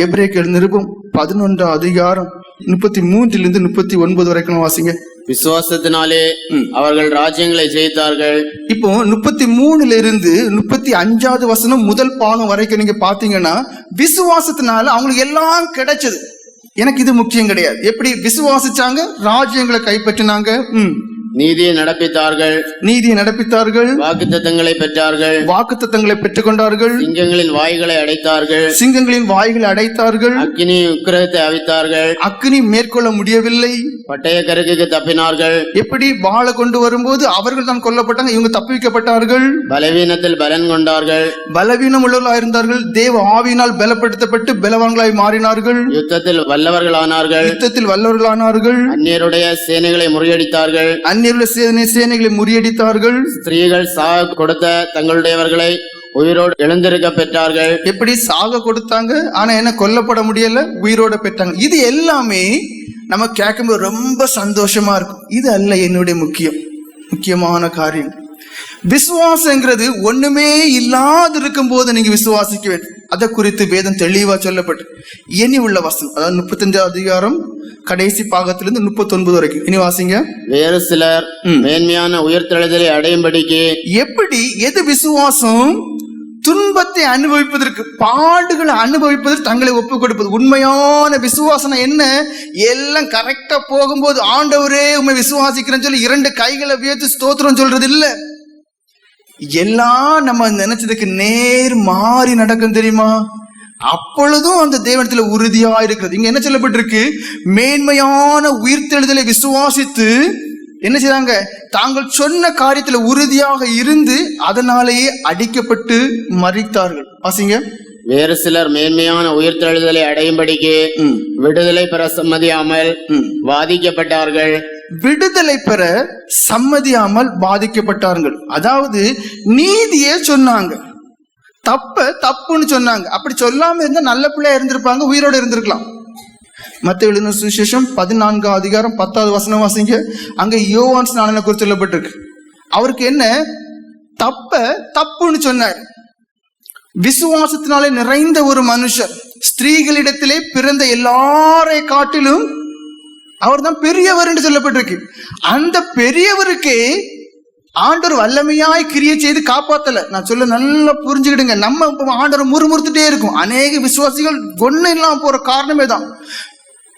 எபிரேக்கர் நிருபம் பதினொன்றாம் அதிகாரம் முப்பத்தி மூன்றிலிருந்து முப்பத்தி ஒன்பது வரைக்கும் வாசிங்க. விசுவாசத்தினாலே அவர்கள் ராஜ்யங்களை ஜெயித்தார்கள். இப்போ முப்பத்தி மூணுல இருந்து முப்பத்தி அஞ்சாவது வசனம் முதல் பாகம் வரைக்கும் நீங்க பாத்தீங்கன்னா விசுவாசத்தினால அவங்களுக்கு எல்லாம் கிடைச்சது. எனக்கு இது முக்கியம் கிடையாது. எப்படி விசுவாசிச்சாங்க? ராஜ்யங்களை கைப்பற்றினாங்க. நீதியை நடப்பித்தார்கள். நீதியை நடப்பித்தார்கள். வாக்குத்தத்தங்களை பெற்றார்கள். வாக்குத்தத்தங்களை பெற்றுக்கொண்டார்கள். சிங்கங்களின் வாய்களை அடைத்தார்கள். சிங்கங்களின் வாய்களை அடைத்தார்கள். அக்கினி உக்கிரகத்தை அவித்தார்கள். அக்னி மேற்கொள்ள முடியவில்லை. பட்டய கருக்குக்கு தப்பினார்கள். எப்படி வாழ கொண்டு வரும்போது அவர்கள் தான் கொல்லப்பட்டாங்க இவங்க தப்பிக்கப்பட்டார்கள். பலவீனத்தில் பலன் கொண்டார்கள். பலவீனம் உள்ளவர்களாக இருந்தார்கள். தேவ ஆவியினால் பலப்படுத்தப்பட்டு பலவான்களாய் மாறினார்கள். யுத்தத்தில் வல்லவர்களானார்கள். யுத்தத்தில் வல்லவர்களானார்கள். அந்நியருடைய சேனைகளை முறியடித்தார்கள். அந்நியருள்ள சேனை சேனைகளை முறியடித்தார்கள். ஸ்திரீகள் சாக கொடுத்த தங்களுடையவர்களை உயிரோடு எழுந்திருக்க பெற்றார்கள். எப்படி சாக கொடுத்தாங்க? ஆனா என்ன கொல்லப்பட முடியல? உயிரோட பெற்றாங்க. இது எல்லாமே நம்ம கேட்கும்போது ரொம்ப சந்தோஷமா இருக்கும். இது அல்ல என்னுடைய முக்கியம். முக்கியமான காரியம். விசுவாசங்கிறது ஒண்ணுமே இல்லாது இருக்கும் போது நீங்க விசுவாசிக்க வேண்டும். அதை குறித்து வேதம் தெளிவா சொல்லப்பட்டு இனி உள்ள வசனம் அதாவது முப்பத்தஞ்சாவது அதிகாரம் கடைசி பாகத்திலிருந்து முப்பத்தொன்பது வரைக்கும். இனி வாசிங்க. வேறு சிலர் மேன்மையான உயிர்த்தெழுதலை அடையும்படிக்கு எப்படி எது விசுவாசம்? துன்பத்தை அனுபவிப்பதற்கு பாடுகளை அனுபவிப்பதற்கு தங்களை ஒப்புக் கொடுப்பது. உண்மையான விசுவாசனம் என்ன? எல்லாம் கரெக்டா போகும்போது ஆண்டவரே உண்மை விசுவாசிக்கிறேன்னு சொல்லி இரண்டு கைகளை உயர்த்தி ஸ்தோத்திரம் சொல்றது இல்ல எல்லாம் நம்ம நினைச்சதுக்கு நேர் மாறி நடக்கும் தெரியுமா? அப்பொழுதும் அந்த தேவனத்துல உறுதியா இருக்கிறது. இங்க என்ன சொல்லப்பட்டிருக்கு? மேன்மையான உயிர்த்தெழுதலை விசுவாசித்து என்ன செய்றாங்க? தாங்கள் சொன்ன காரியத்துல உறுதியாக இருந்து அதனாலேயே அடிக்கப்பட்டு மறித்தார்கள் வாசிங்க. வேறு சிலர் மேன்மையான உயிர்த்தெழுதலை அடையும்படிக்கு விடுதலை பெற சம்மதியாமல் ம். விடுதலை பெற சம்மதியாமல் பாதிக்கப்பட்டார்கள். அதாவது நீதியே சொன்னாங்க. தப்ப தப்புன்னு சொன்னாங்க. அப்படி சொல்லாம இருந்தா நல்ல பிள்ளையா இருந்திருப்பாங்க உயிரோட இருந்திருக்கலாம். மத்த எழுதின சுவிசேஷம் பதினான்கு அதிகாரம் பத்தாவது வசனம் வாசிங்க. அங்க யோவான் ஸ்நானனை குறித்து சொல்லப்பட்டிருக்கு. அவருக்கு என்ன? தப்ப தப்புன்னு சொன்னார். விசுவாசத்தினாலே நிறைந்த ஒரு மனுஷர். ஸ்திரீகளிடத்திலே பிறந்த எல்லாரை காட்டிலும் அவர் தான் பெரியவர் என்று சொல்லப்பட்டிருக்கு. அந்த பெரியவருக்கே ஆண்டவர் வல்லமையாய் கிரியை செய்து காப்பாத்தல. நான் சொல்ல நல்லா புரிஞ்சுக்கிடுங்க. நம்ம இப்போ ஆண்டவர் முறுமுறுத்துட்டே இருக்கும். அநேக விசுவாசிகள் கொண்டு இல்லாம போற காரணமே தான்.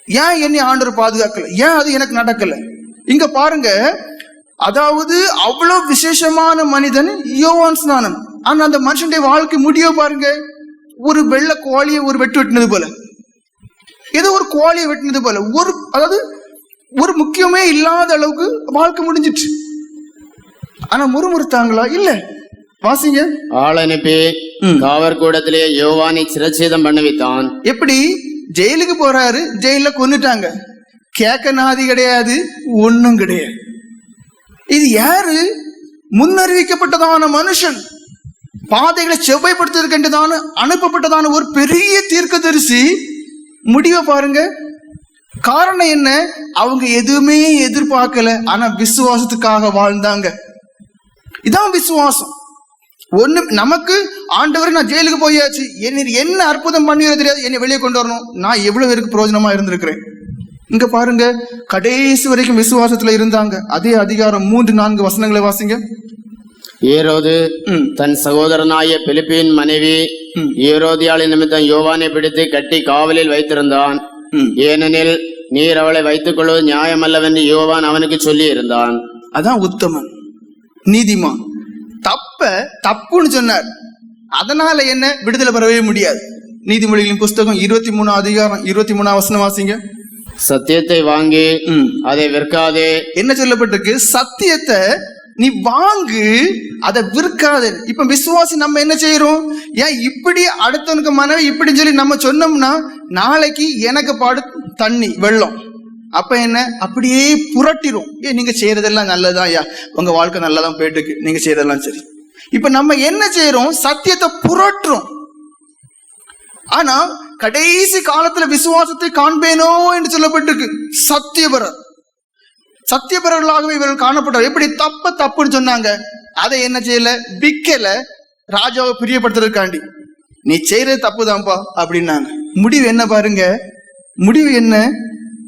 ஏன் என்னை ஆண்டவர் பாதுகாக்கல? ஏன் அது எனக்கு நடக்கல? இங்க பாருங்க. அதாவது அவ்வளவு விசேஷமான மனிதன் யோவான் ஸ்நானம். ஆனா அந்த மனுஷனுடைய வாழ்க்கை முடிய பாருங்க. ஒரு வெள்ளை கோழியை ஒரு வெட்டு வெட்டினது போல. ஏதோ ஒரு கோழியை வெட்டினது போல. ஒரு அதாவது ஒரு முக்கியமே இல்லாத அளவுக்கு வாழ்க்கை முடிஞ்சிட்டு ஆனா முறுமுறுத்தாங்களா? இல்ல. வாசிங்க. ஆள் அனுப்பி காவற்கூடத்திலே யோவானை சிரச்சேதம் பண்ணுவித்தான். எப்படி? ஜெயிலுக்கு போறாரு ஜெயில கொன்னுட்டாங்க. கேட்க நாதி கிடையாது ஒண்ணும் கிடையாது. இது யாரு? முன்னறிவிக்கப்பட்டதான மனுஷன். பாதைகளை செவ்வாய்ப்படுத்துவதற்கென்றதான அனுப்பப்பட்டதான ஒரு பெரிய தீர்க்கதரிசி முடிவை பாருங்க. காரணம் என்ன? அவங்க எதுவுமே எதிர்பார்க்கல. ஆனா விசுவாசத்துக்காக வாழ்ந்தாங்க. இதான் விசுவாசம். ஒண்ணு நமக்கு ஆண்டவர் நான் ஜெயிலுக்கு போயாச்சு. என்ன என்ன அற்புதம் பண்ணியோ தெரியாது. என்னை வெளியே கொண்டு வரணும். நான் எவ்வளவு பேருக்கு பிரயோஜனமா இருந்திருக்கிறேன்? இங்க பாருங்க. கடைசி வரைக்கும் விசுவாசத்துல இருந்தாங்க. அதே அதிகாரம் மூன்று நான்கு வசனங்களை வாசிங்க. ஏரோது ம். தன் சகோதரனாய பிலிப்பின் மனைவி ஏரோதியாளின் நிமித்தம் யோவானை பிடித்து கட்டி காவலில் வைத்திருந்தான். ஏனெனில் நீர் அவளை வைத்துக் கொள்வது நியாயமல்லவென்று யோவான் அவனுக்கு சொல்லி இருந்தான் அதான் உத்தமன் நீதிமான். தப்ப தப்புன்னு சொன்னார். அதனால என்ன விடுதலை பெறவே முடியாது? நீதிமொழிகளின் புஸ்தகம் இருபத்தி மூணு அதிகாரம் இருபத்தி மூணாம் வசனம் வாசிங்க. சத்தியத்தை வாங்கி. அதை விற்காதே. என்ன சொல்லப்பட்டிருக்கு? சத்தியத்தை நீ வாங்கு அதை விற்காத. இப்ப விசுவாசி நம்ம என்ன செய்யறோம் ஏன் இப்படி அடுத்தவனுக்கு மனைவி இப்படின்னு சொல்லி நம்ம சொன்னோம்னா நாளைக்கு எனக்கு பாடு தண்ணி வெள்ளம். அப்ப என்ன? அப்படியே புரட்டிடும் ஏ நீங்க செய்யறதெல்லாம் நல்லதான் ஐயா? உங்க வாழ்க்கை நல்லதான் போயிட்டு இருக்கு நீங்க செய்யறதெல்லாம் சரி. இப்ப நம்ம என்ன செய்யறோம் சத்தியத்தை புரட்டுறோம். ஆனா கடைசி காலத்துல விசுவாசத்தை காண்பேனோ என்று சொல்லப்பட்டிருக்கு. சத்தியபரர் சத்தியபரர்களாகவே இவர்கள் காணப்பட்டார் எப்படி தப்ப தப்புன்னு சொன்னாங்க? அதை என்ன செய்யல? விக்கல ராஜாவை பிரியப்படுத்துறதுக்காண்டி. நீ செய்யறது தப்புதான்ப்பா அப்படின்னாங்க. முடிவு என்ன பாருங்க? முடிவு என்ன?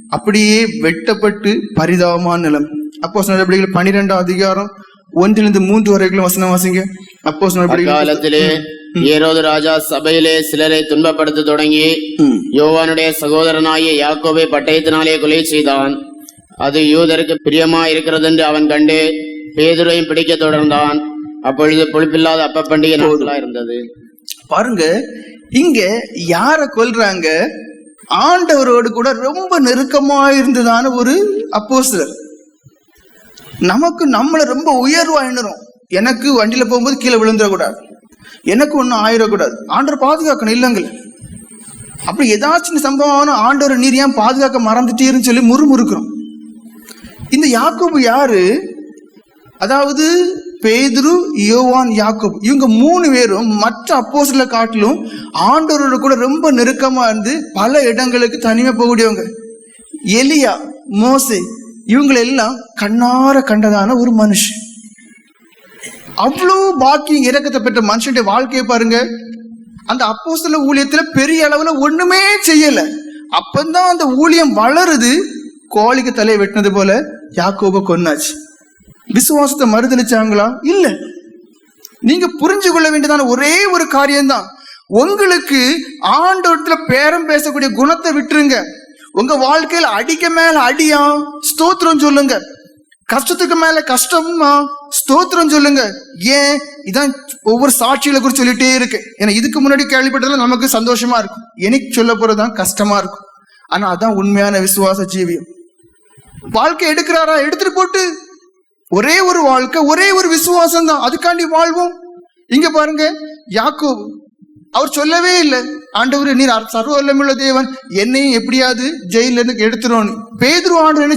அப்படியே வெட்டப்பட்டு பரிதாபமான நிலம். அப்போ நடவடிக்கைகள் பனிரெண்டாம் அதிகாரம் ஒன்றிலிருந்து மூன்று வரைக்கும் வசனம் வாசிங்க. அப்போ அக்காலத்திலே ஏரோது ராஜா சபையிலே சிலரை துன்பப்படுத்த தொடங்கி யோவானுடைய சகோதரனாகிய யாக்கோபை பட்டயத்தினாலே கொலை செய்தான். அது யூதருக்கு பிரியமா இருக்கிறதென்று அவன் கண்டு பேதுரையும் பிடிக்க தொடர்ந்தான். அப்பொழுது புளிப்பில்லாத அப்ப பண்டிகை நாட்களா இருந்தது. பாருங்க இங்க யார கொல்றாங்க? ஆண்டவரோடு கூட ரொம்ப நெருக்கமா இருந்ததான ஒரு அப்போஸ்தலர். நமக்கு நம்மள ரொம்ப உயர்வா எண்ணுறோம். எனக்கு வண்டியில போகும்போது கீழே விழுந்துடக்கூடாது. எனக்கு ஒன்றும் ஆயிடக்கூடாது. ஆண்டவர் பாதுகாக்கணும் இல்லைங்கள. அப்படி ஏதாச்சும் சம்பவம் ஆண்டவர் நீர் ஏன் பாதுகாக்க மறந்துட்டீருன்னு சொல்லி முறுமுறுக்கிறோம். இந்த யாக்கோபு யாரு? அதாவது பேதுரு யோவான் யாக்கோப். இவங்க மூணு பேரும் மற்ற அப்போஸ்தல காட்டிலும் ஆண்டோரோட கூட ரொம்ப நெருக்கமா இருந்து பல இடங்களுக்கு தனிமை போகக்கூடியவங்க. எலியா மோசே இவங்களெல்லாம் கண்ணார கண்டதான ஒரு மனுஷன். அவ்வளோ பாக்கியம் இறக்கத்தை பெற்ற மனுஷனுடைய வாழ்க்கையை பாருங்க. அந்த அப்போஸ்தல ஊழியத்துல பெரிய அளவுல ஒண்ணுமே செய்யல. அப்பந்தான் அந்த ஊழியம் வளருது. கோழிக்கு தலையை வெட்டினது போல யாக்கோப கொன்னாச்சு. விசுவாசத்தை மறுதளிச்சாங்களா இல்ல. நீங்க புரிஞ்சு கொள்ள வேண்டியதான ஒரே ஒரு காரியம்தான். உங்களுக்கு ஆண்டவரத்துல பேரம் பேசக்கூடிய குணத்தை விட்டுருங்க. உங்க வாழ்க்கையில அடிக்க மேல அடியா? ஸ்தோத்திரம் சொல்லுங்க. கஷ்டத்துக்கு மேல கஷ்டமா ஸ்தோத்திரம் சொல்லுங்க. ஏன்? இதான் ஒவ்வொரு சாட்சிகளை குறித்து சொல்லிட்டே இருக்கு. ஏன்னா இதுக்கு முன்னாடி கேள்விப்பட்டதுல நமக்கு சந்தோஷமா இருக்கும். எனக்கு சொல்ல போறதுதான் கஷ்டமா இருக்கும். ஆனா அதான் உண்மையான விசுவாச ஜீவியம். வாழ்க்கை எடுக்கிறாரா? எடுத்துட்டு போட்டு. ஒரே ஒரு வாழ்க்கை ஒரே ஒரு விசுவாசம் தான் அதுக்காண்டி வாழ்வோம். இங்க பாருங்க யாக்கோ அவர் சொல்லவே இல்லை. ஆண்டவர் நீர் சர்வல்லமுள்ள தேவன் என்னையும் எப்படியாவது ஜெயில இருந்து எடுத்துருவோம் பேதுரு ஆண்டு என்ன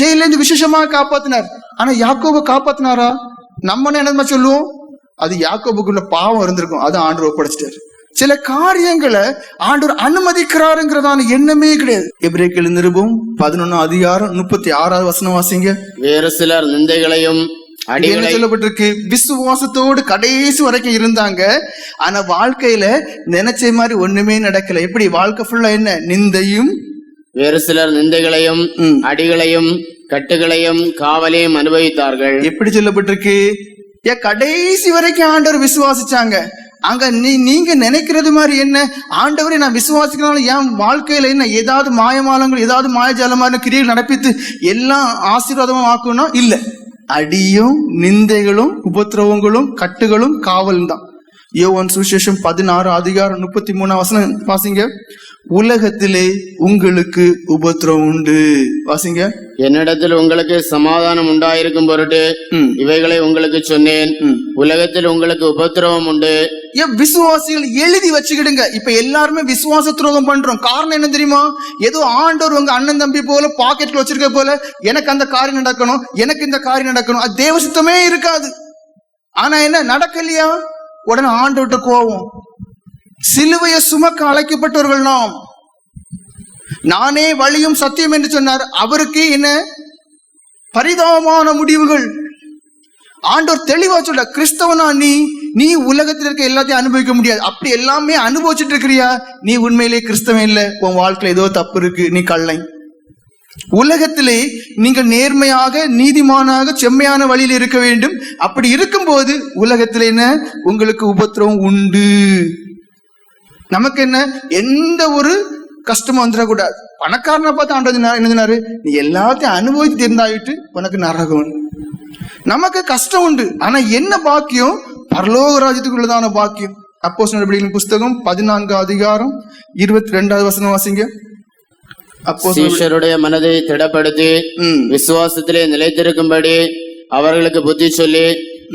ஜெயில இருந்து விசேஷமா காப்பாத்தினார். ஆனா யாக்கோபை காப்பாத்தினாரா? நம்ம என்ன சொல்லுவோம்? அது யாக்கோபுக்குள்ள பாவம் இருந்திருக்கும். அதான் ஆண்டு ஒப்படைச்சிட்டாரு. சில காரியங்களை ஆண்டவர் அனுமதிக்கிறாருங்கிறதான எண்ணமே கிடையாது. எபிரேக்கில் நிருபம் பதினொன்னு அதிகாரம் முப்பத்தி ஆறாவது வசனம் வாசிங்க. வேறு சிலர் நிந்தைகளையும் என்ன அடிகளை சொல்லப்பட்டிருக்கு? விசுவாசத்தோடு கடைசி வரைக்கும் இருந்தாங்க. ஆனா வாழ்க்கையில நினைச்ச மாதிரி ஒண்ணுமே நடக்கல. எப்படி? வாழ்க்கை ஃபுல்லா என்ன? நிந்தையும் வேறு சிலர் நிந்தைகளையும். அடிகளையும் கட்டுகளையும் காவலையும் அனுபவித்தார்கள். எப்படி சொல்லப்பட்டிருக்கு? ஏன் கடைசி வரைக்கும் ஆண்டவர் விசுவாசிச்சாங்க. அங்க நீ நீங்க நினைக்கிறது மாதிரி என்ன? ஆண்டவரை நான் விசுவாசிக்கிறனால என் வாழ்க்கையில என்ன ஏதாவது மாயமாலங்கள் ஏதாவது மாயஜாலமான கிரியைகள் நடப்பித்து எல்லாம் ஆசீர்வாதமா ஆக்கணும் இல்ல. அடியும் நிந்தைகளும் உபத்திரவங்களும் கட்டுகளும் காவலும் தான் யோவன் சுவிசேஷம் பதினாறு அதிகாரம் முப்பத்தி மூணாம் வசனம் வாசிங்க. உலகத்திலே உங்களுக்கு உபத்திரவம் உண்டு. வாசிங்க. என்னிடத்தில் உங்களுக்கு சமாதானம் உண்டாயிருக்கும் பொருட்டு. இவைகளை உங்களுக்கு சொன்னேன். உலகத்தில் உங்களுக்கு உபத்திரவம் உண்டு. ஏன் விசுவாசிகள் எழுதி வச்சுக்கிடுங்க. இப்ப எல்லாருமே விசுவாச துரோகம் பண்றோம். காரணம் என்ன தெரியுமா? ஏதோ ஆண்டவர் உங்க அண்ணன் தம்பி போல பாக்கெட்ல வச்சிருக்க போல எனக்கு அந்த காரியம் நடக்கணும் எனக்கு இந்த காரியம் நடக்கணும். அது தேவசித்தமே இருக்காது. ஆனா என்ன நடக்கலையா? உடனே ஆண்டவர்கிட்ட கோவம் சிலுவையை சுமக்க அழைக்கப்பட்டவர்கள் நாம். நானே வழியும் சத்தியம் என்று சொன்னார். அவருக்கு என்ன? பரிதாபமான முடிவுகள். ஆண்டோர் தெளிவா சொல்ற கிறிஸ்தவனா நீ? நீ உலகத்தில் இருக்க எல்லாத்தையும் அனுபவிக்க முடியாது. அப்படி எல்லாமே அனுபவிச்சுட்டு இருக்கிறியா? நீ உண்மையிலே கிறிஸ்தவன் இல்லை. உன் வாழ்க்கையில ஏதோ தப்பு இருக்கு. நீ கள்ளை. உலகத்திலே நீங்கள் நேர்மையாக நீதிமானாக செம்மையான வழியில் இருக்க வேண்டும். அப்படி இருக்கும்போது உலகத்தில் என்ன? உங்களுக்கு உபத்திரவம் உண்டு. நமக்கு என்ன எந்த ஒரு கஷ்டமும் வந்துடக்கூடாது. பணக்காரனை பார்த்து ஆண்டது என்ன சொன்னாரு? நீ எல்லாத்தையும் அனுபவித்து இருந்தாயிட்டு உனக்கு நரகம் நமக்கு கஷ்டம் உண்டு. ஆனா என்ன பாக்கியம்? பரலோக ராஜ்யத்துக்குள்ளதான பாக்கியம். அப்போ நடவடிக்கைகளின் புஸ்தகம் பதினான்கு அதிகாரம் இருபத்தி ரெண்டாவது வசனம் வாசிங்க. அப்போ சீஷருடைய மனதை திடப்படுத்தி விசுவாசத்திலே நிலைத்திருக்கும்படி அவர்களுக்கு புத்தி சொல்லி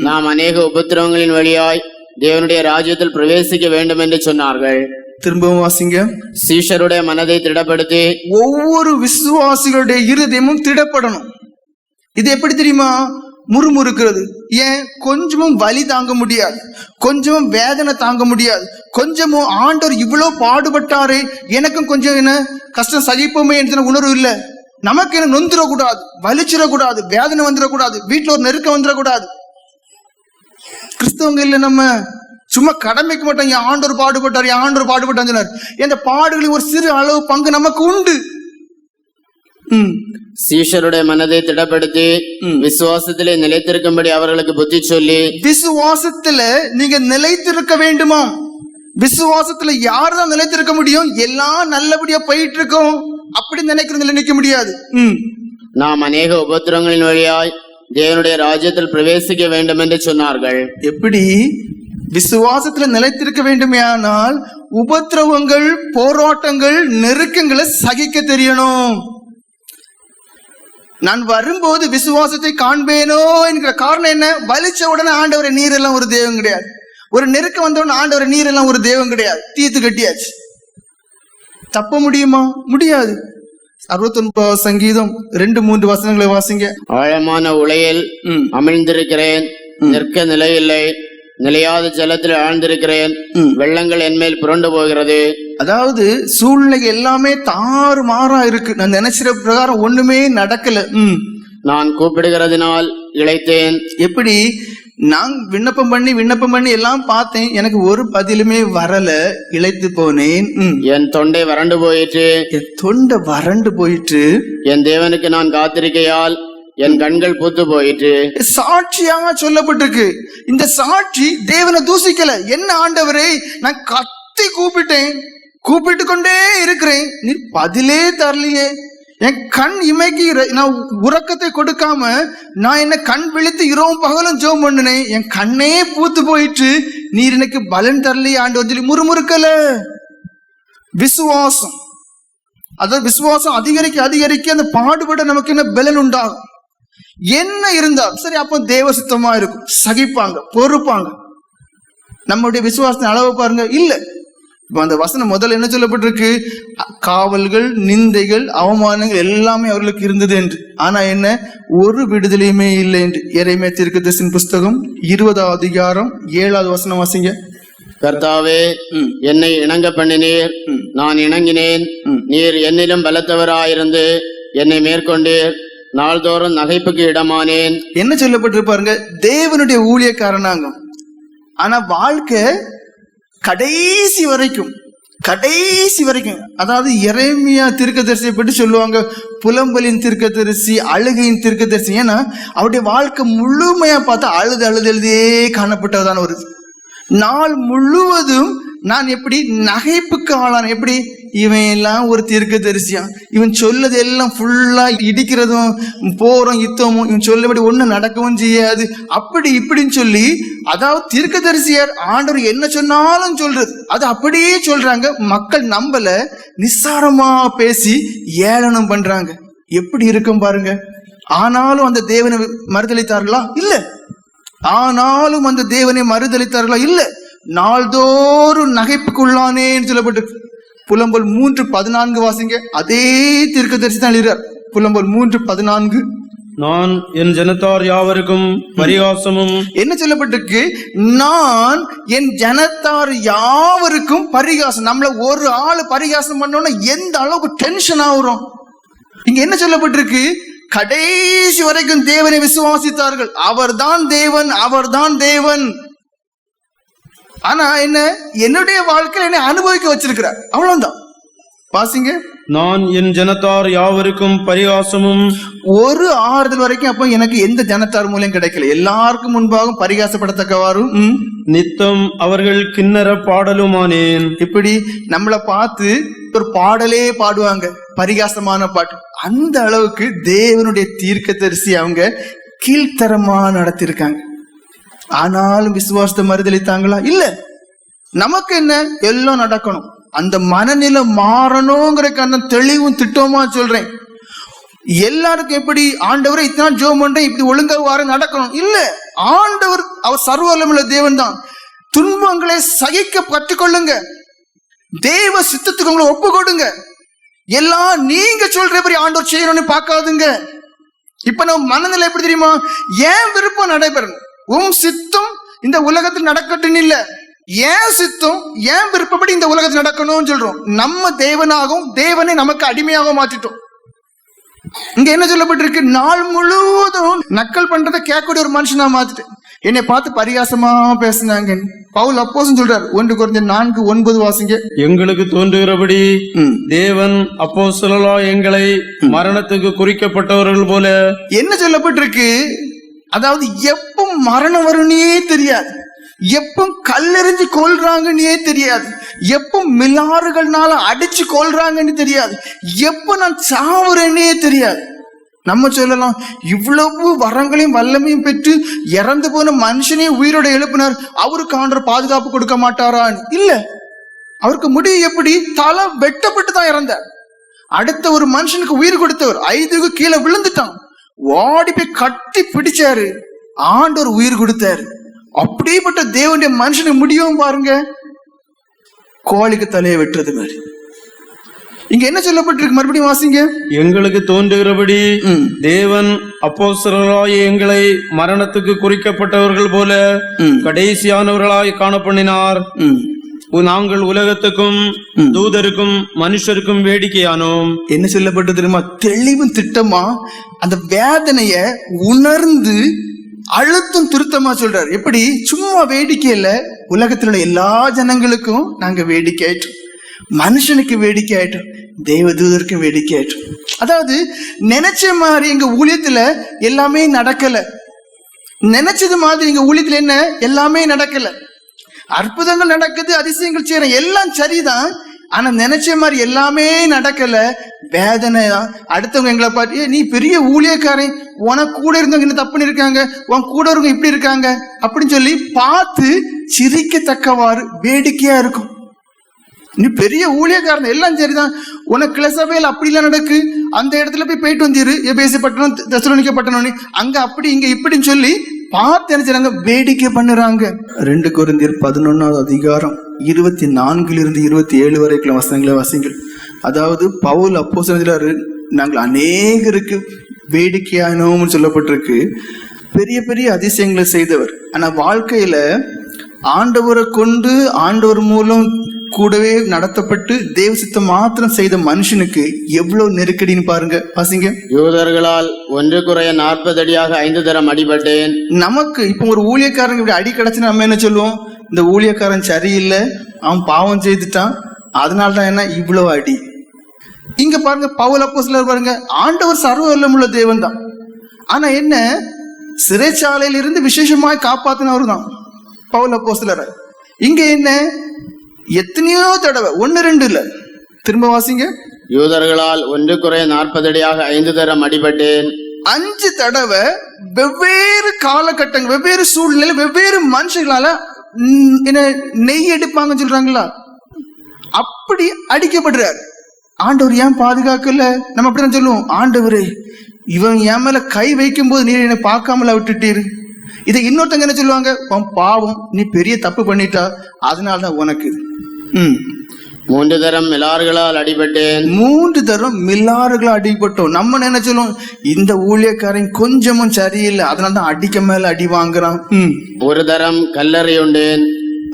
நாம் அநேக உபத்திரவங்களின் வழியாய் தேவனுடைய ராஜ்யத்தில் பிரவேசிக்க வேண்டும் என்று சொன்னார்கள். திரும்பவும் வாசிங்க. சீஷருடைய மனதை திடப்படுத்தி ஒவ்வொரு விசுவாசிகளுடைய இருதயமும் திடப்படணும். இது எப்படி தெரியுமா? முறுமுறுக்கிறது. ஏன்? கொஞ்சமும் வலி தாங்க முடியாது. கொஞ்சமும் வேதனை தாங்க முடியாது. கொஞ்சமும் ஆண்டவர் இவ்வளவு பாடுபட்டாரே எனக்கும் கொஞ்சம் என்ன? கஷ்டம் சகிப்போமே என்ற உணர்வு இல்லை? நமக்கு என்ன நொந்துடக்கூடாது வலிச்சிடக்கூடாது வேதனை வந்துடக்கூடாது வீட்டில் ஒரு நெருக்கம் வந்துடக்கூடாது. கிறிஸ்தவங்க இல்லை நம்ம. சும்மா கடமைக்கு மட்டும் என் ஆண்டவர் பாடுபட்டார் என் ஆண்டவர் பாடுபட்டார் சொன்னார். இந்த பாடுகளில் ஒரு சிறு அளவு பங்கு நமக்கு உண்டு. சீஷருடைய மனதை திடப்படுத்தி விசுவாசத்திலே நிலைத்திருக்கும்படி அவர்களுக்கு புத்தி சொல்லி விசுவாசத்துல நீங்க நிலைத்திருக்க வேண்டுமா? விசுவாசத்துல யார் தான் நிலைத்திருக்க முடியும்? எல்லாம் நல்லபடியா போயிட்டு இருக்கோம். அப்படி நினைக்கிறவங்க நினைக்க முடியாது. நாம் அநேக உபத்திரங்களின் வழியாய் தேவனுடைய ராஜ்யத்தில் பிரவேசிக்க வேண்டும் என்று சொன்னார்கள். எப்படி? விசுவாசத்துல நிலைத்திருக்க வேண்டுமேயானால் உபத்திரவங்கள் போராட்டங்கள் நெருக்கங்களை சகிக்க தெரியணும். நான் வரும்போது விசுவாசத்தை காண்பேனோ என்கிற காரணம் என்ன? வலிச்ச உடனே ஆண்டவரை நீரெல்லாம் ஒரு தெய்வம் கிடையாது. ஒரு நெருக்கம் வந்த உடனே ஆண்டவரை நீரெல்லாம் ஒரு தெய்வம் கிடையாது. தீர்த்து கட்டியாச்சு. தப்ப முடியுமா? முடியாது. அறுபத்தொன்பது சங்கீதம் ரெண்டு மூன்று வசனங்களை வாசிங்க. ஆழமான உலையில் அமிழ்ந்திருக்கிறேன். நிற்க நிலையில்லை. நிலையாத ஜலத்தில் ஆழ்ந்திருக்கிறேன். வெள்ளங்கள் என்மேல் புரண்டு போகிறது. அதாவது சூழ்நிலை எல்லாமே தாறு மாறா இருக்கு. நான் நினைச்சிற பிரகாரம் ஒண்ணுமே நடக்கல. நான் கூப்பிடுகிறதினால் இளைத்தேன் எப்படி? நான் விண்ணப்பம் பண்ணி விண்ணப்பம் பண்ணி எல்லாம் பார்த்தேன். எனக்கு ஒரு பதிலுமே வரல. இழைத்து போனேன். என் தொண்டை வறண்டு போயிற்று. என் தொண்டை வறண்டு போயிட்டு என் தேவனுக்கு நான் காத்திருக்கையால் என் கண்கள் பூத்து போயிற்று. சாட்சியாக சொல்லப்பட்டிருக்கு. இந்த சாட்சி தேவனை தூசிக்கல. என்ன ஆண்டவரே நான் கத்தி கூப்பிட்டேன். கூப்பிட்டு கொண்டே இருக்கிறேன். நீ பதிலே தரலையே. என் கண் இமைக்கு நான் உறக்கத்தை கொடுக்காம நான் என்ன கண் விழித்து இரவும் பகலும் ஜோம் பண்ணினேன். என் கண்ணே பூத்து போயிட்டு நீர் எனக்கு பலன் தரலையே ஆண்டு சொல்லி முறுமுறுக்கல. விசுவாசம். அதாவது விசுவாசம் அதிகரிக்க அதிகரிக்க அந்த பாடுபட நமக்கு என்ன பலன் உண்டாகும்? என்ன இருந்தாலும் சரி அப்போ தேவ சுத்தமா இருக்கும். சகிப்பாங்க பொறுப்பாங்க. நம்முடைய விசுவாசத்தின் அளவு பாருங்க இல்லை. இப்ப அந்த வசனம் முதல்ல என்ன சொல்லப்பட்டிருக்கு? காவல்கள் நிந்தைகள் அவமானங்கள் எல்லாமே அவர்களுக்கு இருந்தது என்று. ஆனா என்ன? ஒரு விடுதலையுமே இல்லை என்று. இறைமை தீர்க்கதரிசன புஸ்தகம் இருபதாவது அதிகாரம் ஏழாவது வசனம் வாசிங்க. கர்த்தாவே. என்னை இணங்க பண்ணினீர். நான் இணங்கினேன். நீர் என்னிலும் பலத்தவராயிருந்து என்னை மேற்கொண்டீர். நாள்தோறும் நகைப்புக்கு இடமானேன். என்ன சொல்லப்பட்டிருப்பாருங்க? தேவனுடைய ஊழியக்காரனாங்க. ஆனா வாழ்க்கை கடைசி வரைக்கும் கடைசி வரைக்கும் அதாவது இறைமையா தீர்க்கதரிசியை பற்றி சொல்லுவாங்க புலம்பலின் தீர்க்கதரிசி அழுகையின் தீர்க்கதரிசி. ஏன்னா அவருடைய வாழ்க்கை முழுமையா பார்த்தா அழுது அழுது எழுதியே காணப்பட்டதான ஒரு நாள் முழுவதும் நான் எப்படி நகைப்புக்கு ஆளான எப்படி? இவன் எல்லாம் ஒரு தீர்க்கதரிசியா இவன் சொல்லது எல்லாம் ஃபுல்லா இடிக்கிறதும் போறோம் யுத்தமும் இவன் சொல்லபடி ஒண்ணு நடக்கவும் செய்யாது. அப்படி இப்படின்னு சொல்லி அதாவது தீர்க்கதரிசியார் ஆண்டவர் என்ன சொன்னாலும் சொல்றது. அது அப்படியே சொல்றாங்க. மக்கள் நம்பல. நிஸ்சாரமா பேசி ஏளனம் பண்றாங்க. எப்படி இருக்கும் பாருங்க. ஆனாலும் அந்த தேவனை மறுதளித்தார்களா இல்ல. ஆனாலும் அந்த தேவனை மறுதளித்தார்களா இல்லை. நாள்தோறும் நகைப்புக்குள்ளானேன்னு சொல்லப்பட்டு புலம்பல் மூன்று பதினான்கு வாசிங்க அதே தீர்க்கதரிசி தான் எழுதுறார். புலம்பல் மூன்று பதினான்கு. நான் என் ஜனத்தார் யாவருக்கும் பரிகாசமும் என்ன சொல்லப்பட்டிருக்கு? நான் என் ஜனத்தார் யாவருக்கும் பரிகாசம். நம்மள ஒரு ஆளு பரிகாசம் பண்ணோம்னா எந்த அளவுக்கு டென்ஷன் ஆகுறோம்? இங்க என்ன சொல்லப்பட்டிருக்கு? கடைசி வரைக்கும் தேவனை விசுவாசித்தார்கள். அவர்தான் தேவன் அவர்தான் தேவன். ஆனா என்ன? என்னுடைய வாழ்க்கையில என்னை அனுபவிக்க வச்சிருக்கிறார் அவ்வளவுதான். வாசிங்க. நான் என் ஜனத்தார் யாவருக்கும் பரிகாசமும் ஒரு ஆறுதல் வரைக்கும் அப்ப எனக்கு எந்த ஜனத்தார் மூலியம் கிடைக்கல. எல்லாருக்கும் முன்பாகவும் பரிகாசப்படத்தக்கவாறும் நித்தம் அவர்கள் கிண்ணற பாடலுமானேன். இப்படி நம்மளை பார்த்து ஒரு பாடலே பாடுவாங்க. பரிகாசமான பாட்டு. அந்த அளவுக்கு தேவனுடைய தீர்க்கதரிசி அவங்க கீழ்த்தரமா நடத்திருக்காங்க. ஆனாலும் விசுவாசத்தை மறுதளித்தாங்களா? இல்ல. நமக்கு என்ன? எல்லாம் நடக்கணும். அந்த மனநிலை மாறணுங்கிற அந்த தெளிவும் திட்டமா சொல்றேன். எல்லாருக்கும் எப்படி ஆண்டவரை இத்தனை ஜோம் பண்றேன் இப்படி ஒழுங்கா வார நடக்கணும்? இல்ல. ஆண்டவர் அவர் சர்வலமுள்ள தேவன் தான் துன்பங்களை சகிக்க கற்றுக்கொள்ளுங்க. தேவ சித்தத்துக்கு உங்களை ஒப்பு கொடுங்க எல்லாம் நீங்க சொல்றபடி ஆண்டவர் செய்யணும்னு பார்க்காதுங்க. இப்ப நம்ம மனநிலை எப்படி தெரியுமா? ஏன் விருப்பம் நடைபெறணும்? உம் சித்தம் இந்த உலகத்தில் நடக்கட்டும் இல்ல. ஏன் சித்தம்? ஏன் விருப்பப்படி இந்த உலகத்தில் நடக்கணும்னு சொல்றோம்? நம்ம தேவனாகவும் தேவனை நமக்கு அடிமையாக மாற்றிட்டோம். இங்க என்ன சொல்லப்பட்டிருக்கு? நாள் முழுவதும் நக்கல் பண்றதை கேட்கக்கூடிய ஒரு மனுஷனா மாத்திட்டேன். என்னை பார்த்து பரிகாசமா பேசினாங்க. பவுல் அப்போசும் சொல்றார் ஒன்று குறைஞ்ச நான்கு ஒன்பது வாசிங்க. எங்களுக்கு தோன்றுகிறபடி. தேவன் அப்போ எங்களை மரணத்துக்கு குறிக்கப்பட்டவர்கள் போல என்ன சொல்லப்பட்டிருக்கு? அதாவது எப்போ மரணம் வரும்னே தெரியாது. எப்போ கல்லெறிஞ்சு கொள்றாங்கன்னே தெரியாது. எப்போ மிலாறுகள்னால அடிச்சு கொள்றாங்கன்னு தெரியாது. எப்ப நான் சாவுறேன்னே தெரியாது. நம்ம சொல்லலாம் இவ்வளவு வரங்களையும் வல்லமையும் பெற்று இறந்து போன மனுஷனே உயிரோட எழுப்பினார். அவருக்கு ஆண்டர் பாதுகாப்பு கொடுக்க மாட்டாரான்னு. இல்ல. அவருக்கு முடிவு எப்படி? தலை வெட்டப்பட்டு தான் இறந்தார். அடுத்த ஒரு மனுஷனுக்கு உயிர் கொடுத்தவர். ஐதுக்கு கீழே விழுந்துட்டான். ஓடி போய் கட்டி பிடிச்சாரு ஆண்டவர் உயிர் கொடுத்தாரு அப்படிப்பட்ட தேவனுடைய மனுஷனுக்கு முடியும் பாருங்க கோழிக்கு தலையை வெட்டுறது மாதிரி இங்க என்ன சொல்லப்பட்டிருக்கு மறுபடியும் வாசிங்க எங்களுக்கு தோன்றுகிறபடி. தேவன் அப்போ எங்களை மரணத்துக்கு குறிக்கப்பட்டவர்கள் போல. கடைசியானவர்களாய் காணப்பண்ணினார். நாங்கள் உலகத்துக்கும் தூதருக்கும் மனுஷருக்கும் வேடிக்கையானோம். என்ன சொல்லப்பட்டது தெரியுமா? தெளிவும் திட்டமா அந்த வேதனைய உணர்ந்து அழுத்தம் திருத்தமா சொல்றாரு. எப்படி? சும்மா வேடிக்கையில உலகத்தில் உள்ள எல்லா ஜனங்களுக்கும் நாங்க வேடிக்கை ஆயிட்டோம். மனுஷனுக்கு வேடிக்கை ஆயிட்டோம். தேவதூதருக்கு வேடிக்கை ஆயிட்டோம். அதாவது நினைச்ச மாதிரி எங்க ஊழியத்துல எல்லாமே நடக்கல. நினைச்சது மாதிரி எங்க ஊழியத்துல என்ன? எல்லாமே நடக்கல. அற்புதங்கள் நடக்குது அதிசயங்கள் செய்யறேன் எல்லாம் சரிதான். ஆனா நினைச்ச மாதிரி எல்லாமே நடக்கல. வேதனை தான். அடுத்தவங்க எங்களை பார்த்து நீ பெரிய ஊழியக்காரன். உனக்கு கூட இருந்தவங்க என்ன தப்புன்னு இருக்காங்க உன் கூட இருக்க இப்படி இருக்காங்க? அப்படின்னு சொல்லி பார்த்து சிரிக்கத்தக்கவாறு வேடிக்கையா இருக்கும். நீ பெரிய ஊழியக்காரன். எல்லாம் சரிதான். உனக்கு கிளசபையில் அப்படிலாம் நடக்கு. அந்த இடத்துல போய் போயிட்டு வந்திரு. எபேசி பட்டணம் தெசலோனிக்க பட்டணம்னு அங்க அப்படி இங்க இப்படின்னு சொல்லி பார்த்து நினைச்சாங்க வேடிக்கை பண்ணுறாங்க. ரெண்டு குருந்தியர் பதினொன்னாவது அதிகாரம் இருபத்தி நான்கிலிருந்து இருபத்தி ஏழு வரைக்கும் வசனங்களை வாசிங்கள். அதாவது பவுல் அப்போ செஞ்சாரு நாங்கள் அநேகருக்கு வேடிக்கையானோம்னு சொல்லப்பட்டிருக்கு. பெரிய பெரிய அதிசயங்களை செய்தவர். ஆனா வாழ்க்கையில ஆண்டவரை கொண்டு ஆண்டவர் மூலம் கூடவே நடத்தப்பட்டு தேவ சித்தம் மாத்திரம் செய்த மனுஷனுக்கு எவ்வளவு நெருக்கடின்னு பாருங்க. வாசிங்க யூதர்களால் ஒன்று குறைய நாற்பது அடியாக ஐந்து தரம் அடிபட்டேன். நமக்கு இப்போ ஒரு ஊழியக்காரங்க இப்படி அடி கிடைச்சுன்னா நம்ம என்ன சொல்லுவோம்? இந்த ஊழியக்காரன் சரியில்லை அவன் பாவம் செய்துட்டான் அதனால தான் என்ன? இவ்வளவு அடி. இங்க பாருங்க பவுல் அப்போ பாருங்க ஆண்டவர் சர்வ வல்லமுள்ள தேவன் தான் ஆனா என்ன? சிறைச்சாலையில இருந்து விசேஷமாய் காப்பாத்தினவர் தான் பவுல் அப்போ இங்க என்ன? எத்தனையோ தடவை ஒன்னு ரெண்டு இல்ல. திரும்ப வாசிங்க. யூதர்களால் ஒன்று குறைய நாற்பது அடியாக ஐந்து தரம் அடிபட்டேன். அஞ்சு தடவை வெவ்வேறு காலகட்டங்கள் வெவ்வேறு சூழ்நிலை வெவ்வேறு மனுஷங்களால என்ன நெய் எடுப்பாங்கன்னு சொல்றாங்களா? அப்படி அடிக்கப்படுறார். ஆண்டவர் ஏன் பாதுகாக்கல? நம்ம அப்படிதான் சொல்லுவோம். ஆண்டவரே இவன் என் மேல கை வைக்கும் போது நீர் என்னை பார்க்காமல விட்டுட்டீரு? இதை இன்னொருத்தங்க என்ன சொல்லுவாங்க? உன் பாவம் நீ பெரிய தப்பு பண்ணிட்டா அதனால தான் உனக்கு. இது." ம். மூன்று தரம் மிலார்களால் அடிபட்டேன். மூன்று தரம் மில்லாறுகளா அடிபட்டோம். நம்ம நினைச்சலும் இந்த ஊழியக்காரன் கொஞ்சமும் சரியில்லை அதனால தான் அடிக்க மேல அடி வாங்குறான். ஒரு தரம் கல்லறையுண்டேன்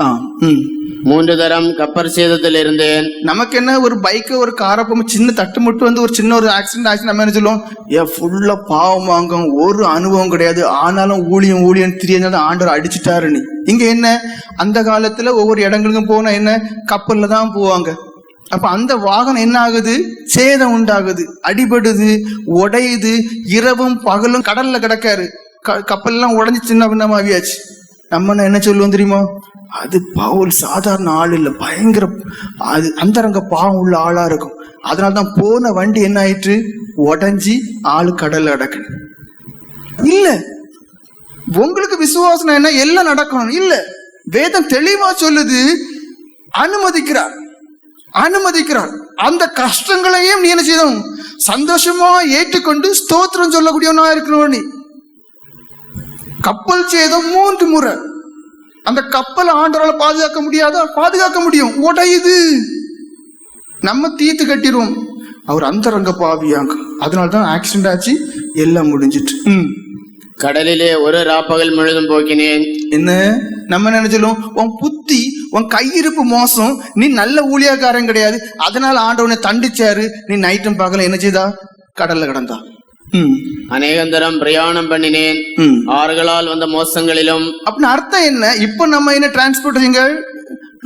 ஆ ம். மூன்று தரம் கப்பர் சேதத்தில் இருந்தேன் நமக்கு என்ன ஒரு பைக்கு ஒரு காரை போகும் சின்ன தட்டு மட்டும் வந்து ஒரு சின்ன ஒரு ஆக்சிடென்ட் ஆச்சு நம்ம என்ன சொல்லுவோம்? ஏன் ஃபுல்லா பாவம் வாங்கும். ஒரு அனுபவம் கிடையாது. ஆனாலும் ஊழியம் ஊழியம் தெரியாத ஆண்டவர் அடிச்சுட்டாரு நீ இங்க என்ன? அந்த காலத்துல ஒவ்வொரு இடங்களுக்கும் போனா என்ன? கப்பல்ல தான் போவாங்க. அப்ப அந்த வாகனம் என்ன ஆகுது? சேதம் உண்டாகுது. அடிபடுது உடையுது இரவும் பகலும் கடல்ல கிடக்காரு. க- கப்பல்லாம் உடஞ்சி சின்ன பின்னமாவியாச்சு நம்ம என்ன சொல்லுவோம் தெரியுமா? அது பவுல் சாதாரண ஆள் இல்லை பயங்கர அது அந்தரங்க பாவம் உள்ள ஆளா இருக்கும். அதனால தான் போன வண்டி என்ன ஆயிற்று? உடஞ்சி ஆள் கடல் அடக்கு. இல்ல. உங்களுக்கு விசுவாசம் என்ன? எல்லாம் நடக்கணும். இல்ல. வேதம் தெளிவா சொல்லுது அனுமதிக்கிறார். அனுமதிக்கிறார். அந்த கஷ்டங்களையும் நீ என்ன செய்யணும்? சந்தோஷமா ஏற்றுக்கொண்டு ஸ்தோத்திரம் சொல்லக்கூடியவனா இருக்கணும் நீ. கப்பல் சேதம் மூன்று முறை. அந்த கப்பலை ஆண்டவரால பாதுகாக்க முடியாதா? பாதுகாக்க முடியும். உடையுது நம்ம தீத்து கட்டிடுவோம் அவர் அந்தரங்க பாவியாங்க அதனால தான் ஆக்சிடென்ட் ஆச்சு. எல்லாம் முடிஞ்சிட்டு. ம். கடலிலே ஒரு ராப்பகல் முழுதும் போக்கினேன். என்ன? நம்ம நினைச்சலும் உன் புத்தி உன் கையிருப்பு மோசம். நீ நல்ல ஊழியக்காரன் கிடையாது. அதனால ஆண்டவனை தண்டிச்சாரு. நீ நைட்டும் பகலும் என்ன செய்தா? கடல்ல கிடந்தா. அநேகந்தரம் பிரயாணம் பண்ணினேன் ஆறுகளால் வந்த மோசங்களிலும் அப்படின்னு அர்த்தம் என்ன இப்போ நம்ம என்ன டிரான்ஸ்போர்ட்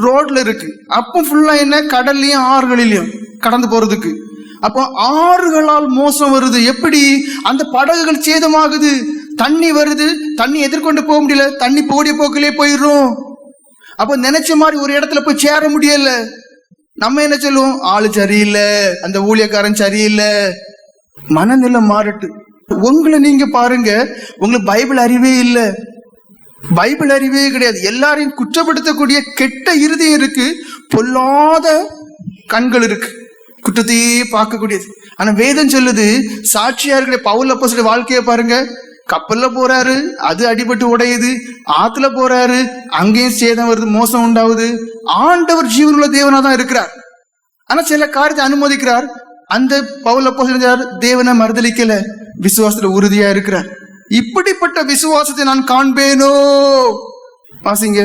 ரோட்ல இருக்கு அப்போ ஃபுல்லா என்ன கடல்லையும் ஆறுகளிலையும் கடந்து போறதுக்கு அப்போ ஆறுகளால் மோசம் வருது எப்படி அந்த படகுகள் சேதமாகுது தண்ணி வருது தண்ணி எதிர்கொண்டு போக முடியல தண்ணி போடிய போக்கிலே போயிடுறோம் அப்போ நினைச்ச மாதிரி ஒரு இடத்துல போய் சேர முடியல நம்ம என்ன சொல்லுவோம் ஆளு சரியில்லை அந்த ஊழியக்காரன் சரியில்லை மனநிலை மாறட்டு. உங்களை நீங்க பாருங்க உங்களுக்கு பைபிள் அறிவே இல்லை. பைபிள் அறிவே கிடையாது. எல்லாரையும் குற்றப்படுத்தக்கூடிய கெட்ட இருதயம் இருக்கு. பொல்லாத கண்கள் இருக்கு. குற்றத்தையே பார்க்கக்கூடியது. ஆனா வேதம் சொல்லுது சாட்சியா இருக்கிற பவுல் அப்போஸ்தலர் வாழ்க்கையை பாருங்க. கப்பல்ல போறாரு அது அடிபட்டு உடையுது. ஆத்துல போறாரு அங்கேயும் சேதம் வருது மோசம் உண்டாகுது ஆண்டவர் ஜீவனுள்ள தேவனா தான் இருக்கிறார். ஆனா சில காரியத்தை அனுமதிக்கிறார். அந்த பவுல் அப்போஸ்தலர் தேவனை மறுதலிக்கல. விசுவாசத்துல உறுதியா இருக்கிறார். இப்படிப்பட்ட விசுவாசத்தை நான் காண்பேனோ? வாசிங்க.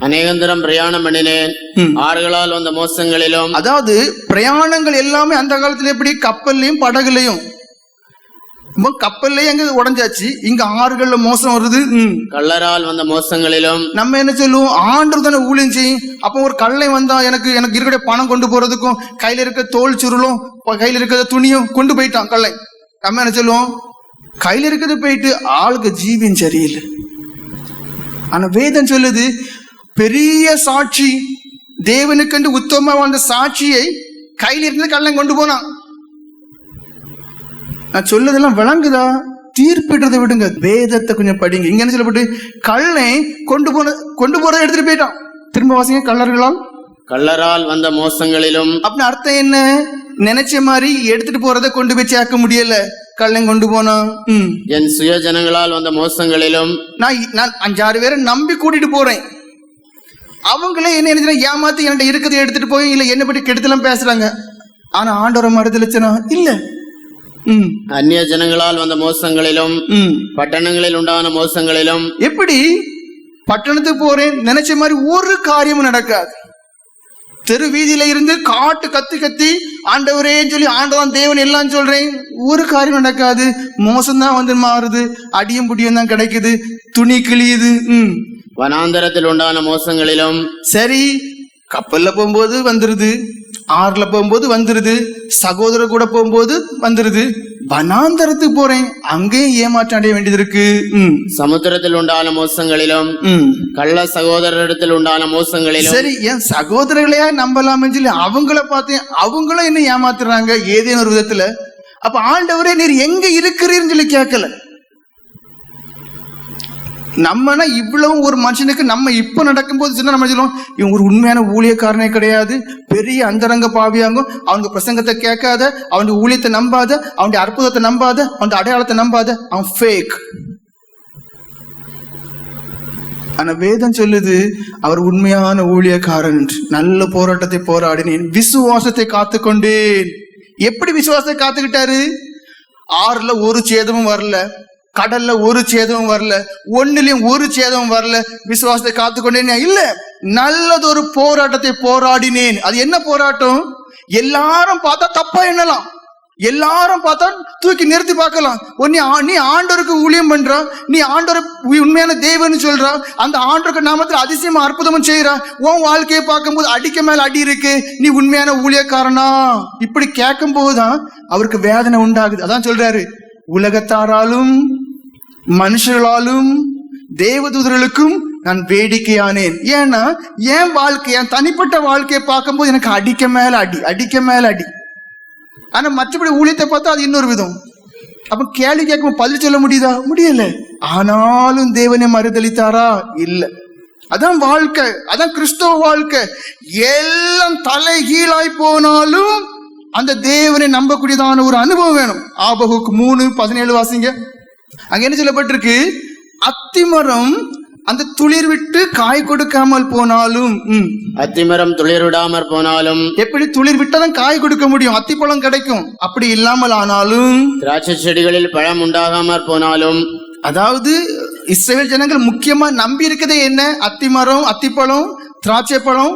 அநேகந்தரம் பிரயாணம் பண்ணினேன். ஆறுகளால் வந்த மோசங்களிலும் அதாவது பிரயாணங்கள் எல்லாமே அந்த காலத்துல எப்படி? கப்பல்லையும் படகுலையும் இப்போ கப்பல்லையும் அங்க உடஞ்சாச்சு? இங்க ஆறுகள்ல மோசம் வருது. கள்ளரால் வந்த மோசங்களிலும் நம்ம என்ன சொல்லுவோம்? ஆண்டு தானே ஊழியம் செய்யும். அப்போ ஒரு கல்லை வந்தா எனக்கு எனக்கு இருக்கிற பணம் கொண்டு போறதுக்கும் கையில இருக்க தோல் சுருளும் கையில இருக்கிற துணியும் கொண்டு போயிட்டான் கல்லை. நம்ம என்ன சொல்லுவோம்? கையில இருக்கிறது போயிட்டு ஆளுக்கு ஜீவியம் சரியில்லை. ஆனா வேதம் சொல்லுது பெரிய சாட்சி தேவனுக்கென்று உத்தமமா வந்த சாட்சியை கையில இருந்து கள்ளன் கொண்டு போனான். நான் சொல்லதெல்லாம் விளங்குதா? தீர்ப்பிடுறதை விடுங்க. வேதத்தை கொஞ்சம் படிங்க. இங்க என்ன சொல்லப்பட்டு? கள்ளை கொண்டு போன கொண்டு போறதை எடுத்துட்டு போயிட்டான். திரும்ப வாசிங்க கள்ளர்களால் கள்ளரால் வந்த மோசங்களிலும் அப்படின்னு அர்த்தம் என்ன? நினைச்ச மாதிரி எடுத்துட்டு போறதை கொண்டு போய் சேர்க்க முடியல. கள்ளன் கொண்டு போனான். ம். என் சுய ஜனங்களால் வந்த மோசங்களிலும் நான் நான் அஞ்சாறு பேரை நம்பி கூட்டிட்டு போறேன். அவங்களே என்ன நினைச்சு ஏமாத்தி என்கிட்ட இருக்கிறத எடுத்துட்டு போய் இல்ல என்ன பற்றி கெடுத்தலாம் பேசுறாங்க. ஆனா ஆண்டவரை மறுதளிச்சனா இல்ல. ம் அந்நிய ஜனங்களால் வந்த மோசங்களிலும் ம் பட்டணங்களில் உண்டான மோசங்களிலும் எப்படி பட்டணத்துக்கு போறேன் நினைச்ச மாதிரி ஒரு காரியமும் நடக்காது தெரு வீதியில இருந்து காட்டு கத்தி கத்தி ஆண்டவரேன்னு சொல்லி ஆண்டவன் தேவன் எல்லாம் சொல்றேன் ஒரு காரியம் நடக்காது மோசம்தான் வந்து மாறுது அடியும் புடியும் தான் கிடைக்குது துணி கிழியுது ம் வனாந்தரத்தில் உண்டான மோசங்களிலும் சரி கப்பல்ல போகும்போது வந்துருது ஆறுல போகும்போது வந்துருது சகோதரர் கூட போகும்போது வந்துருது. வனாந்தரத்துக்கு போறேன் அங்கேயும் ஏமாற்றம் அடைய வேண்டியது இருக்கு சமுத்திரத்தில் உண்டான மோசங்களிலும் கள்ள சகோதரரிடத்தில் உண்டான மோசங்களிலும். சரி என் சகோதரர்களையா நம்பலாம்னு சொல்லி அவங்கள பார்த்தேன் அவங்களும் என்ன ஏமாத்துறாங்க ஏதேனும் ஒரு விதத்துல. அப்ப ஆண்டவரே நீர் எங்க இருக்கிறீர்னு சொல்லி கேட்கல. நம்மனா இவ்வளவு ஒரு மனுஷனுக்கு நம்ம இப்ப நடக்கும்போது சின்ன நம்ம சொல்லுவோம் இவங்க ஒரு உண்மையான ஊழியக்காரனே கிடையாது. பெரிய அந்தரங்க பாவியாங்க. அவங்க பிரசங்கத்தை கேட்காத அவனுடைய ஊழியத்தை நம்பாத அவனுடைய அற்புதத்தை நம்பாத அவனுடைய அடையாளத்தை நம்பாத அவன் ஃபேக் ஆனா வேதம் சொல்லுது அவர் உண்மையான ஊழியக்காரன் என்று. நல்ல போராட்டத்தை போராடினேன் விசுவாசத்தை காத்துக்கொண்டேன். எப்படி விசுவாசத்தை காத்துக்கிட்டாரு? ஆறுல ஒரு சேதமும் வரல. கடல்ல ஒரு சேதமும் வரல ஒன்னிலையும் ஒரு சேதமும் வரல. விசுவாசத்தை காத்துக்கொண்டேன் இல்ல நல்லதொரு போராட்டத்தை போராடினேன். அது என்ன போராட்டம்? எல்லாரும் பார்த்தா தப்பா எண்ணலாம். எல்லாரும் பார்த்தா தூக்கி நிறுத்தி பார்க்கலாம். நீ ஆ- நீ ஆண்டவருக்கு ஊழியம் பண்ற? நீ ஆண்டவர் உண்மையான தேவன்னு சொல்ற? அந்த ஆண்டவருக்கு நாமத்தில் அதிசயமா அற்புதமும் செய்யற உன் வாழ்க்கையை பார்க்கும்போது அடிக்க மேல அடி இருக்கு. நீ உண்மையான ஊழியக்காரனா? இப்படி கேட்கும் போதுதான் அவருக்கு வேதனை உண்டாகுது. அதான் சொல்றாரு உலகத்தாராலும் மனுஷர்களாலும் தேவதூதர்களுக்கும் நான் வேடிக்கையானேன். ஏன்னா என் வாழ்க்கை என் தனிப்பட்ட வாழ்க்கையை பார்க்கும்போது எனக்கு அடிக்க மேல அடி அடிக்க மேல அடி. ஆனா மற்றபடி ஊழியத்தை பார்த்தா அது இன்னொரு விதம். அப்ப கேள்வி கேட்கும் பதில் சொல்ல முடியுதா? முடியல. ஆனாலும் தேவனை மறுதளித்தாரா இல்ல. அதான் வாழ்க்கை அதான் கிறிஸ்தவ வாழ்க்கை. எல்லாம் தலை கீழாய் போனாலும் அந்த தேவனை நம்பக்கூடியதான ஒரு அனுபவம் வேணும். ஆபகுக்கு மூணு பதினேழு வாசிங்க. அங்க என்ன சொல்லப்பட்டிருக்கு? அத்திமரம் அந்த துளிர் விட்டு காய் கொடுக்காமல் போனாலும் அத்திமரம் துளிர்விடாமற் போனாலும் எப்படி துளிர் விட்டாதான் காய் கொடுக்க முடியும்? அத்திப்பழம் கிடைக்கும். அப்படி இல்லாமல் ஆனாலும் திராட்சை செடிகளில் பழம் உண்டாகாமற் போனாலும் அதாவது இஸ்ரேல் ஜனங்கள் முக்கியமா நம்பி இருக்கதே என்ன? அத்திமரம் அத்திப்பழம் திராட்சை பழம்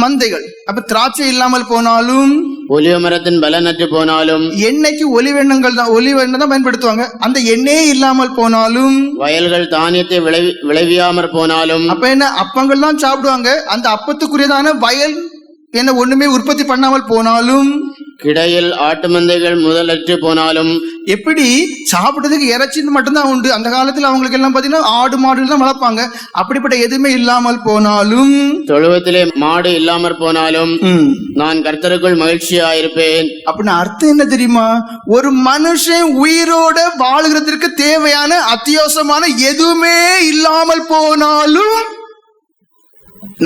மந்தைகள். அப்ப திராட்சை இல்லாமல் போனாலும் ஒலிவ மரத்தின் பலனற்று போனாலும் எண்ணெய்க்கு ஒலிவெண்ணங்கள் தான் ஒலிவெண்ணம் தான் பயன்படுத்துவாங்க. அந்த எண்ணெயே இல்லாமல் போனாலும் வயல்கள் தானியத்தை விளைவி விளைவியாமற் போனாலும் அப்ப என்ன அப்பங்கள் தான் சாப்பிடுவாங்க. அந்த அப்பத்துக்குரியதான வயல் என்ன ஒண்ணுமே உற்பத்தி பண்ணாமல் போனாலும் கிடையில் ஆட்டு மந்தைகள் முதலற்று போனாலும் எப்படி சாப்பிட்டதுக்கு இறைச்சின்னு மட்டும்தான் உண்டு. அந்த காலத்துல அவங்களுக்கு எல்லாம் பாத்தீங்கன்னா ஆடு மாடுகள் தான் வளர்ப்பாங்க. அப்படிப்பட்ட எதுவுமே இல்லாமல் போனாலும் தொழுவத்திலே மாடு இல்லாமற் போனாலும் நான் கர்த்தருக்குள் மகிழ்ச்சியாயிருப்பேன். அப்படின்னு அர்த்தம் என்ன தெரியுமா? ஒரு மனுஷன் உயிரோட வாழுகிறதுக்கு தேவையான அத்தியாவசியமான எதுவுமே இல்லாமல் போனாலும்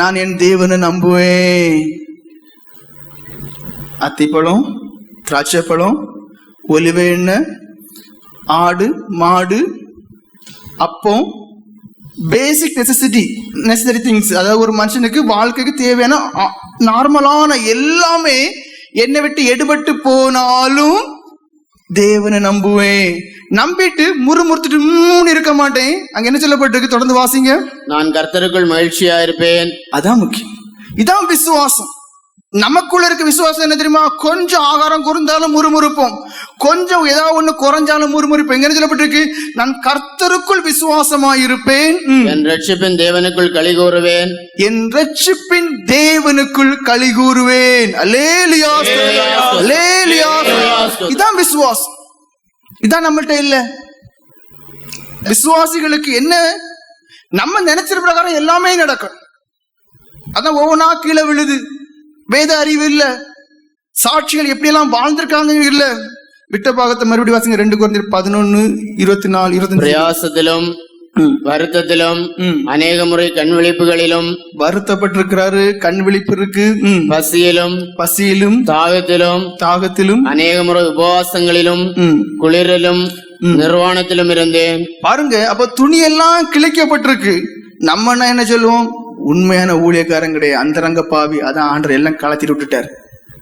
நான் என் தேவனை நம்புவேன். அத்திப்பழம் திராட்சைப்பழம் ஒலிவ எண்ணெய் ஆடு மாடு அப்பம் பேசிக் நெசசிட்டி நெசசரி திங்ஸ் அதாவது ஒரு மனுஷனுக்கு வாழ்க்கைக்கு தேவையான நார்மலான எல்லாமே என்னை விட்டு எடுபட்டு போனாலும் தேவனை நம்புவேன். நம்பிட்டு முறுமுறுத்துட்டு மூணு இருக்க மாட்டேன். அங்க என்ன சொல்லப்பட்டிருக்கு? தொடர்ந்து வாசிங்க. நான் கர்த்தருக்குள் மகிழ்ச்சியாயிருப்பேன் அதான் முக்கியம். இதான் விசுவாசம். நமக்குள்ள இருக்க விசுவாசம் என்ன தெரியுமா? கொஞ்சம் ஆகாரம் குறைந்தாலும் முறுமுறுப்போம். கொஞ்சம் ஏதாவது ஒண்ணு குறைஞ்சாலும் முறுமுறுப்போம் எங்க சொல்லப்பட்டிருக்கு? நான் கர்த்தருக்குள் விசுவாசமா இருப்பேன். ம். என் ரட்சிப்பின் தேவனுக்குள் களி கூறுவேன். என் ரட்சிப்பின் தேவனுக்குள் களி கூறுவேன். இதான் விசுவாசம். இதான் நம்மள்ட்ட இல்ல. விசுவாசிகளுக்கு என்ன? நம்ம நினைச்சிற பிரகாரம் எல்லாமே நடக்கும். அதான் ஒவ்வொன்றா கீழே விழுது. வேத அறிவு இல்ல. சாட்சிகள் எப்படியெல்லாம் வாழ்ந்திருக்காங்க இல்ல. விட்ட பாகத்தை மறுபடியும் வாசிங்க. ரெண்டு குறைஞ்ச பதினொன்னு இருபத்தி நாலு இருபத்தஞ்சு. பிரயாசத்திலும் வருத்தத்திலும். அநேக முறை கண் விழிப்புகளிலும் வருத்தப்பட்டிருக்கிறாரு. கண் விழிப்பு இருக்கு. பசியிலும் பசியிலும் தாகத்திலும் தாகத்திலும் அநேக முறை உபவாசங்களிலும். குளிரிலும் நிர்வாணத்திலும் இருந்தேன். பாருங்க அப்ப துணியெல்லாம் கிழிக்கப்பட்டிருக்கு. நம்ம என்ன என்ன சொல்லுவோம்? உண்மையான ஊழியக்காரன் கிடையாது அந்தரங்க பாவி அதான் ஆண்டர் எல்லாம் கலத்திட்டு விட்டுட்டார்.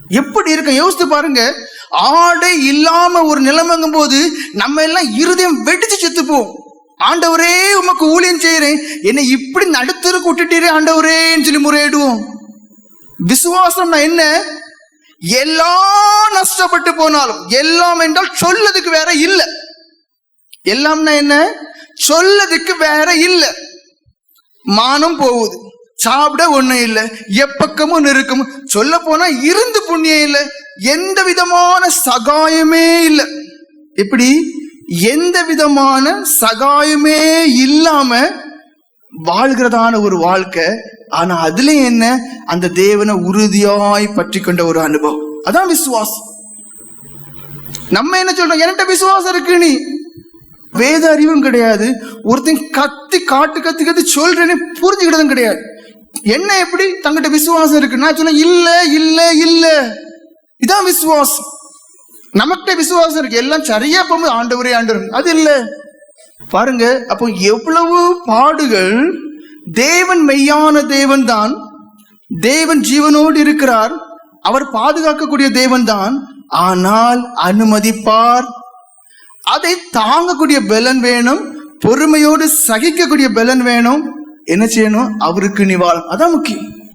எப்படி இருக்க? யோசித்து பாருங்க. ஆடை இல்லாம ஒரு நிலமங்கும் போது நம்ம எல்லாம் இருதயம் வெடிச்சு செத்துப்போம். ஆண்டவரே உமக்கு ஊழியம் செய்யறேன். என்னை இப்படி நடுத்தருக்கு விட்டுட்டீரே ஆண்டவரேன்னு சொல்லி முறையிடுவோம். விசுவாசம்னா என்ன? எல்லாம் நஷ்டப்பட்டு போனாலும் எல்லாம் என்றால் சொல்லதுக்கு வேற இல்லை. எல்லாம்னா என்ன? சொல்லதுக்கு வேற இல்லை. மானம் போகுது. சாப்பிட ஒண்ணும் இல்ல. எப்பக்கமும் நெருக்கம் சொல்ல போனா இருந்து புண்ணியம் இல்ல. எந்த விதமான சகாயமே இல்ல. இப்படி எந்த விதமான சகாயமே இல்லாம வாழ்கிறதான ஒரு வாழ்க்கை. ஆனா அதுல என்ன? அந்த தேவனை உறுதியாய் பற்றி கொண்ட ஒரு அனுபவம். அதான் விசுவாசம். நம்ம என்ன சொல்றோம்? என்கிட்ட விசுவாசம் இருக்கு நீ. வேத அறிவும் கிடையாது. ஒருத்தன் கத்தி காட்டு கத்தி கத்தி சொல்றேன்னு புரிஞ்சுக்கிட்டதும் கிடையாது. என்ன எப்படி? தங்கிட்ட விசுவாசம் இருக்கு. நான் சொன்னேன் இல்ல இல்ல இல்ல. இதான் விசுவாசம். நமக்கிட்ட விசுவாசம் இருக்கு. எல்லாம் சரியா போகும்போது ஆண்டவரே ஆண்டவர். அது இல்ல. பாருங்க அப்போ எவ்வளவு பாடுகள். தேவன் மெய்யான தேவன் தான் தேவன் ஜீவனோடு இருக்கிறார். அவர் பாதுகாக்கக்கூடிய தேவன் தான் ஆனால் அனுமதிப்பார். அதை தாங்கக்கூடிய பலன் வேணும் பொறுமையோடு சகிக்கக்கூடிய பலன் வேணும். என்ன செய்யணும்? அவருக்கு நிவாரணம் அதான் முக்கியம்.